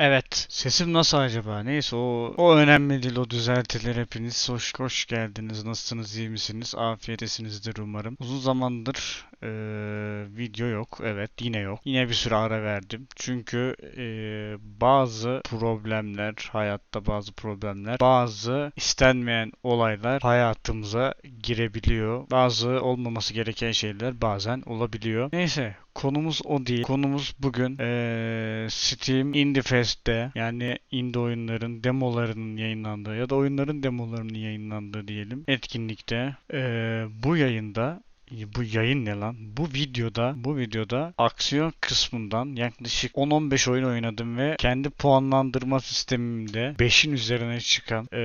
Evet. Sesim nasıl acaba? Neyse o o önemli değil. O düzeltilir hepiniz. Hoş, hoş geldiniz. Nasılsınız? iyi misiniz? Afiyettesinizdir umarım. Uzun zamandır eee, video yok. Evet yine yok. Yine bir süre ara verdim. Çünkü eee, bazı problemler hayatta bazı problemler bazı istenmeyen olaylar hayatımıza girebiliyor. Bazı olmaması gereken şeyler bazen olabiliyor. Neyse konumuz o değil. Konumuz bugün eee, Steam Indie Fest'te yani indie oyunların demolarının yayınlandığı ya da oyunların demolarının yayınlandığı diyelim etkinlikte eee, bu yayında bu yayın ne lan? Bu videoda, bu videoda aksiyon kısmından yaklaşık 10-15 oyun oynadım ve kendi puanlandırma sistemimde 5'in üzerine çıkan eee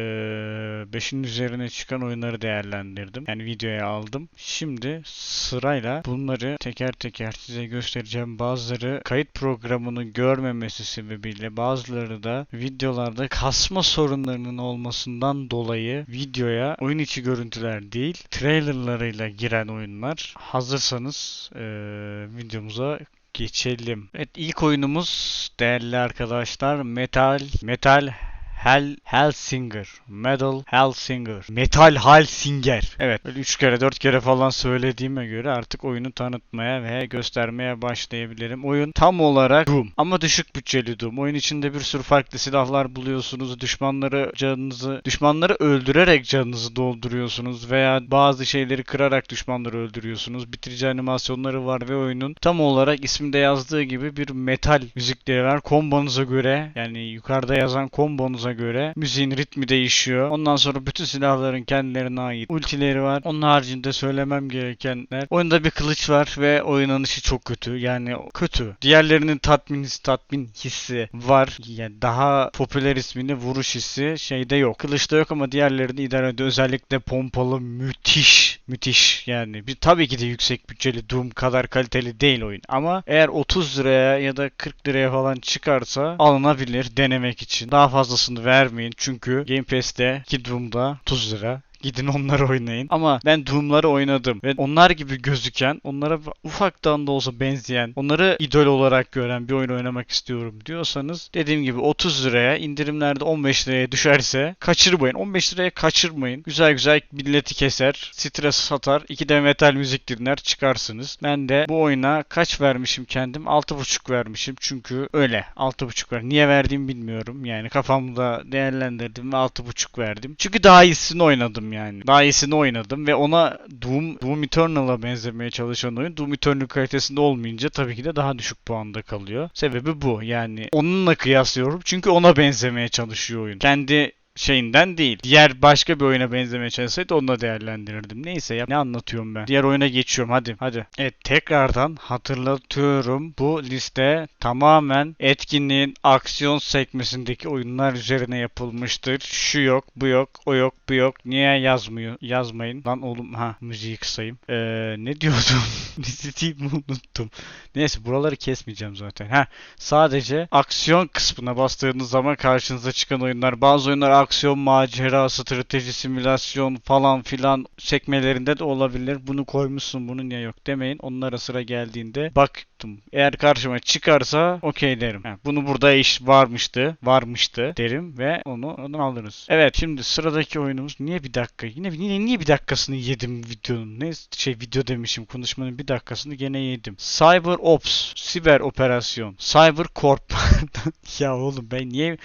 5'in üzerine çıkan oyunları değerlendirdim. Yani videoya aldım. Şimdi sırayla bunları teker teker size göstereceğim. Bazıları kayıt programını görmemesi sebebiyle bazıları da videolarda kasma sorunlarının olmasından dolayı videoya oyun içi görüntüler değil trailerlarıyla giren oyunlar. Hazırsanız eee, videomuza geçelim. Evet ilk oyunumuz değerli arkadaşlar Metal Metal Hell Hellsinger. Metal Hellsinger. Metal Hellsinger. Evet böyle 3 kere 4 kere falan söylediğime göre artık oyunu tanıtmaya ve göstermeye başlayabilirim. Oyun tam olarak Doom ama düşük bütçeli Doom. Oyun içinde bir sürü farklı silahlar buluyorsunuz. Düşmanları canınızı düşmanları öldürerek canınızı dolduruyorsunuz veya bazı şeyleri kırarak düşmanları öldürüyorsunuz. Bitirici animasyonları var ve oyunun tam olarak isminde yazdığı gibi bir metal müzikleri var. Kombonuza göre yani yukarıda yazan kombonuza göre müziğin ritmi değişiyor. Ondan sonra bütün silahların kendilerine ait ultileri var. Onun haricinde söylemem gerekenler. Oyunda bir kılıç var ve oynanışı çok kötü. Yani kötü. Diğerlerinin tatmin tatmin hissi var. Yani daha popüler ismini vuruş hissi şeyde yok. Kılıçta yok ama diğerlerini idare ediyor. Özellikle pompalı müthiş. Müthiş yani. Bir tabii ki de yüksek bütçeli Doom kadar kaliteli değil oyun ama eğer 30 liraya ya da 40 liraya falan çıkarsa alınabilir denemek için. Daha fazlasını vermeyin çünkü Game Pass'te ki Doom'da 30 lira. Gidin onları oynayın. Ama ben Doom'ları oynadım ve onlar gibi gözüken, onlara ufaktan da olsa benzeyen, onları idol olarak gören bir oyun oynamak istiyorum diyorsanız dediğim gibi 30 liraya indirimlerde 15 liraya düşerse kaçırmayın. 15 liraya kaçırmayın. Güzel güzel milleti keser, stres satar, iki de metal müzik dinler çıkarsınız. Ben de bu oyuna kaç vermişim kendim? 6.5 vermişim çünkü öyle. 6.5 ver. Niye verdiğimi bilmiyorum. Yani kafamda değerlendirdim ve 6.5 verdim. Çünkü daha iyisini oynadım yani. Daha iyisini oynadım ve ona Doom, Doom Eternal'a benzemeye çalışan oyun Doom Eternal kalitesinde olmayınca tabii ki de daha düşük puanda kalıyor. Sebebi bu. Yani onunla kıyaslıyorum çünkü ona benzemeye çalışıyor oyun. Kendi şeyinden değil. Diğer başka bir oyuna benzemeye çalışsaydı onu da değerlendirirdim. Neyse ya ne anlatıyorum ben. Diğer oyuna geçiyorum hadi hadi. Evet tekrardan hatırlatıyorum. Bu liste tamamen etkinliğin aksiyon sekmesindeki oyunlar üzerine yapılmıştır. Şu yok, bu yok, o yok, bu yok. Niye yazmıyor? Yazmayın. Lan oğlum ha müziği kısayım. Ee, ne diyordum? Listeyi unuttum. Neyse buraları kesmeyeceğim zaten. Ha sadece aksiyon kısmına bastığınız zaman karşınıza çıkan oyunlar. Bazı oyunlar aksiyon, macera, strateji, simülasyon falan filan sekmelerinde de olabilir. Bunu koymuşsun bunu niye yok demeyin. Onlara sıra geldiğinde baktım. Eğer karşıma çıkarsa okey derim. Ha, bunu burada iş varmıştı. Varmıştı derim ve onu ondan alırız. Evet şimdi sıradaki oyunumuz niye bir dakika? Yine yine niye bir dakikasını yedim videonun? Ne şey video demişim konuşmanın bir dakikasını gene yedim. Cyber Ops, siber operasyon, Cyber Corp. ya oğlum ben niye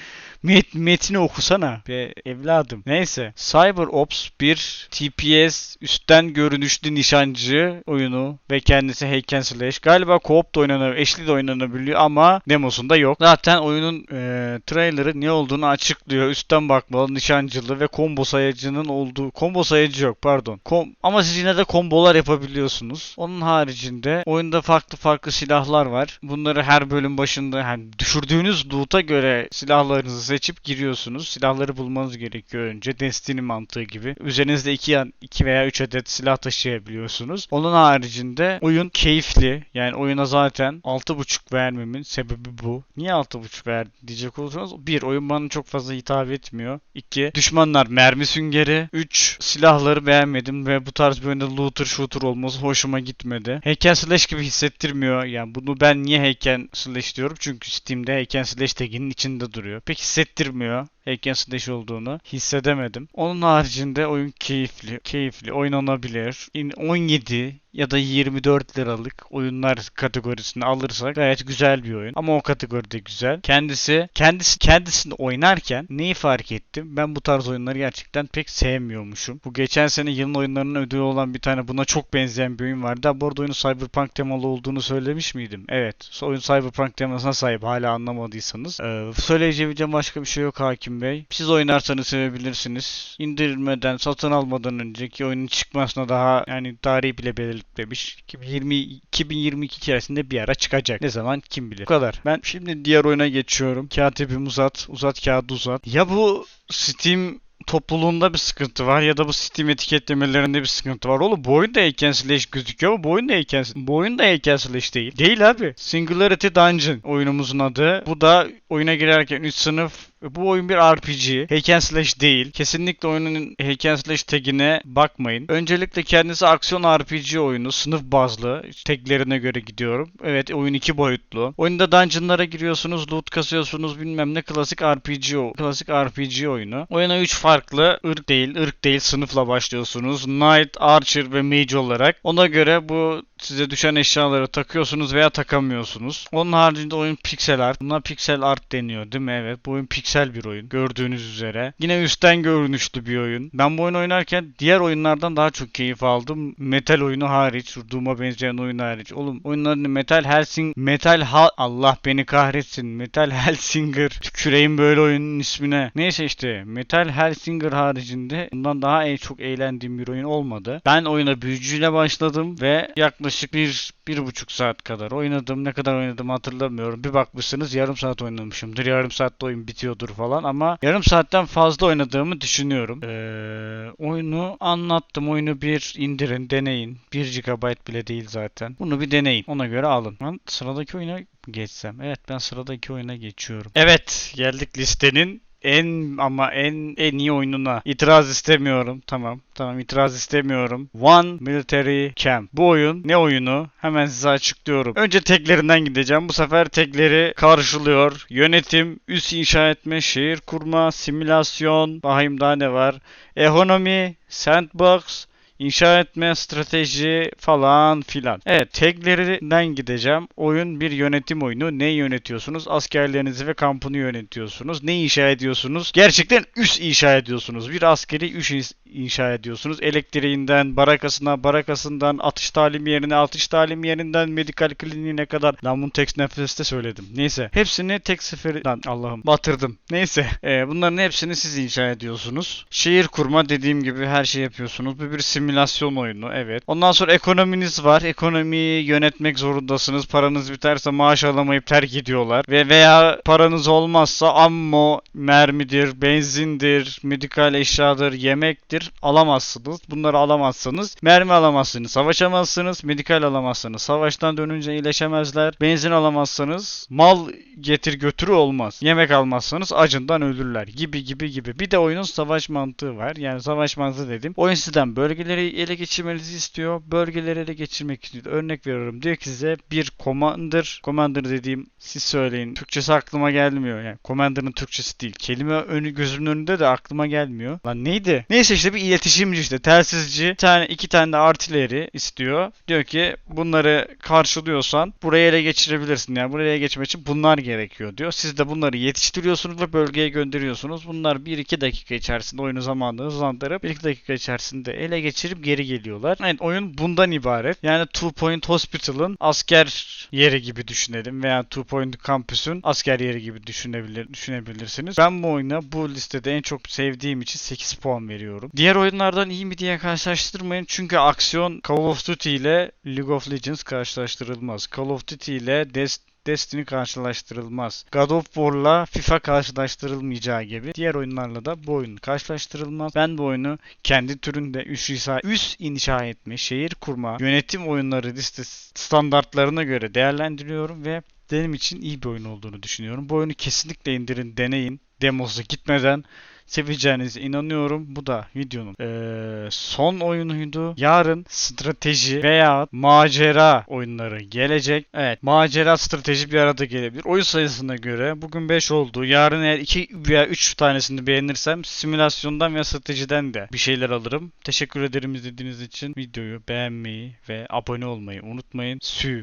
met, metni okusana be evladım. Neyse. Cyber Ops bir TPS üstten görünüşlü nişancı oyunu ve kendisi hack slash. Galiba da oynanabiliyor, eşli de oynanabiliyor ama demosunda yok. Zaten oyunun e, trailerı ne olduğunu açıklıyor. Üstten bakmalı, nişancılı ve combo sayacının olduğu. Combo sayacı yok pardon. Kom ama siz yine de kombolar yapabiliyorsunuz. Onun haricinde oyunda farklı farklı silahlar var. Bunları her bölüm başında yani düşürdüğünüz loot'a göre silahlarınızı seçip giriyorsunuz. Silahları bulmanız gerekiyor önce. Destiny mantığı gibi. Üzerinizde 2 2 veya 3 adet silah taşıyabiliyorsunuz. Onun haricinde oyun keyifli. Yani oyuna zaten 6.5 vermemin sebebi bu. Niye 6.5 ver diyecek olursanız bir oyun bana çok fazla hitap etmiyor. 2 düşmanlar mermi süngeri. 3 silahları beğenmedim ve bu tarz bir oyunda looter shooter olması hoşuma gitmedi. Hack slash gibi hissettirmiyor. Yani bunu ben niye hack slash diyorum? Çünkü Steam'de hack slash taginin içinde duruyor. Pek hissettirmiyor slash olduğunu hissedemedim. Onun haricinde oyun keyifli, keyifli, oynanabilir. In- 17 ya da 24 liralık oyunlar kategorisini alırsak gayet güzel bir oyun. Ama o kategoride güzel. Kendisi kendisi kendisini oynarken neyi fark ettim? Ben bu tarz oyunları gerçekten pek sevmiyormuşum. Bu geçen sene yılın oyunlarının ödülü olan bir tane buna çok benzeyen bir oyun vardı. Bu arada oyunun Cyberpunk temalı olduğunu söylemiş miydim? Evet. Oyun Cyberpunk temasına sahip. Hala anlamadıysanız. Ee, söyleyeceğim başka bir şey yok Hakim Bey. Siz oynarsanız sevebilirsiniz. İndirmeden, satın almadan önceki oyunun çıkmasına daha yani tarihi bile belirtmemiş. 2020 2022 içerisinde bir ara çıkacak. Ne zaman kim bilir. Bu kadar. Ben şimdi diğer oyuna geçiyorum. Katibim uzat. Uzat kağıdı uzat. Ya bu Steam topluluğunda bir sıkıntı var ya da bu Steam etiketlemelerinde bir sıkıntı var. Oğlum bu oyun da heykel slash gözüküyor ama bu oyun da bu oyun da heykel slash değil. Değil abi. Singularity Dungeon oyunumuzun adı. Bu da oyuna girerken 3 sınıf bu oyun bir RPG. Hack slash değil. Kesinlikle oyunun hack slash tagine bakmayın. Öncelikle kendisi aksiyon RPG oyunu. Sınıf bazlı. Taglerine göre gidiyorum. Evet oyun iki boyutlu. Oyunda dungeonlara giriyorsunuz. Loot kasıyorsunuz bilmem ne. Klasik RPG o. Klasik RPG oyunu. Oyuna 3 farklı ırk değil, ırk değil sınıfla başlıyorsunuz. Knight, Archer ve Mage olarak. Ona göre bu size düşen eşyaları takıyorsunuz veya takamıyorsunuz. Onun haricinde oyun pixel art. Buna pixel art deniyor değil mi? Evet. Bu oyun piksel bir oyun. Gördüğünüz üzere. Yine üstten görünüşlü bir oyun. Ben bu oyunu oynarken diğer oyunlardan daha çok keyif aldım. Metal oyunu hariç. Doom'a benzeyen oyun hariç. Oğlum oyunların Metal Helsing Metal ha Allah beni kahretsin. Metal Helsinger. Tüküreyim böyle oyunun ismine. Neyse işte Metal Helsinger haricinde bundan daha en çok eğlendiğim bir oyun olmadı. Ben oyuna büyücüyle başladım ve yaklaşık bir, bir buçuk saat kadar oynadım. Ne kadar oynadım hatırlamıyorum. Bir bakmışsınız yarım saat oynamışımdır. Yarım saatte oyun bitiyordur falan ama yarım saatten fazla oynadığımı düşünüyorum. Ee, oyunu anlattım. Oyunu bir indirin, deneyin. 1 GB bile değil zaten. Bunu bir deneyin. Ona göre alın. Ben sıradaki oyuna geçsem. Evet ben sıradaki oyuna geçiyorum. Evet geldik listenin en ama en en iyi oyununa itiraz istemiyorum. Tamam. Tamam itiraz istemiyorum. One Military Camp. Bu oyun ne oyunu? Hemen size açıklıyorum. Önce teklerinden gideceğim. Bu sefer tekleri karşılıyor. Yönetim, üs inşa etme, şehir kurma, simülasyon, bakayım daha ne var? Ekonomi, sandbox, İnşa etme, strateji falan filan. Evet, taglerinden gideceğim. Oyun bir yönetim oyunu. Ne yönetiyorsunuz? Askerlerinizi ve kampını yönetiyorsunuz. Ne inşa ediyorsunuz? Gerçekten üs inşa ediyorsunuz. Bir askeri üs inşa ediyorsunuz. Elektriğinden, barakasına, barakasından, atış talim yerine, atış talim yerinden, medikal kliniğine kadar. Lan bunu tek nefeste söyledim. Neyse. Hepsini tek seferden Allah'ım batırdım. Neyse. Ee, bunların hepsini siz inşa ediyorsunuz. Şehir kurma dediğim gibi her şey yapıyorsunuz. Bu bir simülasyon oyunu. Evet. Ondan sonra ekonominiz var. Ekonomiyi yönetmek zorundasınız. Paranız biterse maaş alamayıp terk ediyorlar. Ve veya paranız olmazsa ammo, mermidir, benzindir, medikal eşyadır, yemektir alamazsınız. Bunları alamazsınız. Mermi alamazsınız. Savaşamazsınız. Medikal alamazsınız. Savaştan dönünce iyileşemezler. Benzin alamazsınız. Mal getir götürü olmaz. Yemek almazsanız acından ölürler. Gibi gibi gibi. Bir de oyunun savaş mantığı var. Yani savaş mantığı dedim. Oyun sizden bölgeleri ele geçirmenizi istiyor. Bölgeleri ele geçirmek için örnek veriyorum. Diyor ki size bir commander. Commander dediğim siz söyleyin. Türkçesi aklıma gelmiyor. Yani commander'ın Türkçesi değil. Kelime önü gözümün önünde de aklıma gelmiyor. Lan neydi? Neyse işte bir iletişimci işte. Telsizci. Bir tane iki tane de artileri istiyor. Diyor ki bunları karşılıyorsan buraya ele geçirebilirsin. Yani buraya geçmek için bunlar gerekiyor diyor. Siz de bunları yetiştiriyorsunuz ve bölgeye gönderiyorsunuz. Bunlar 1-2 dakika içerisinde oyunu zamanını hızlandırıp 1-2 dakika içerisinde ele geçirip geri geliyorlar. Evet oyun bundan ibaret. Yani Two Point Hospital'ın asker yeri gibi düşünelim veya Two Point Campus'un asker yeri gibi düşünebilir, düşünebilirsiniz. Ben bu oyuna bu listede en çok sevdiğim için 8 puan veriyorum. Diğer oyunlardan iyi mi diye karşılaştırmayın çünkü aksiyon Call of Duty ile League of Legends karşılaştırılmaz. Call of Duty ile Des- Destiny karşılaştırılmaz. God of War'la FIFA karşılaştırılmayacağı gibi diğer oyunlarla da bu oyun karşılaştırılmaz. Ben bu oyunu kendi türünde üst inşa, üst inşa etme, şehir kurma, yönetim oyunları listesi standartlarına göre değerlendiriyorum ve benim için iyi bir oyun olduğunu düşünüyorum. Bu oyunu kesinlikle indirin, deneyin. Demosu gitmeden seveceğinize inanıyorum. Bu da videonun eee, son oyunuydu. Yarın strateji veya macera oyunları gelecek. Evet macera strateji bir arada gelebilir. Oyun sayısına göre bugün 5 oldu. Yarın eğer 2 veya 3 tanesini beğenirsem simülasyondan veya stratejiden de bir şeyler alırım. Teşekkür ederim izlediğiniz için. Videoyu beğenmeyi ve abone olmayı unutmayın. Sü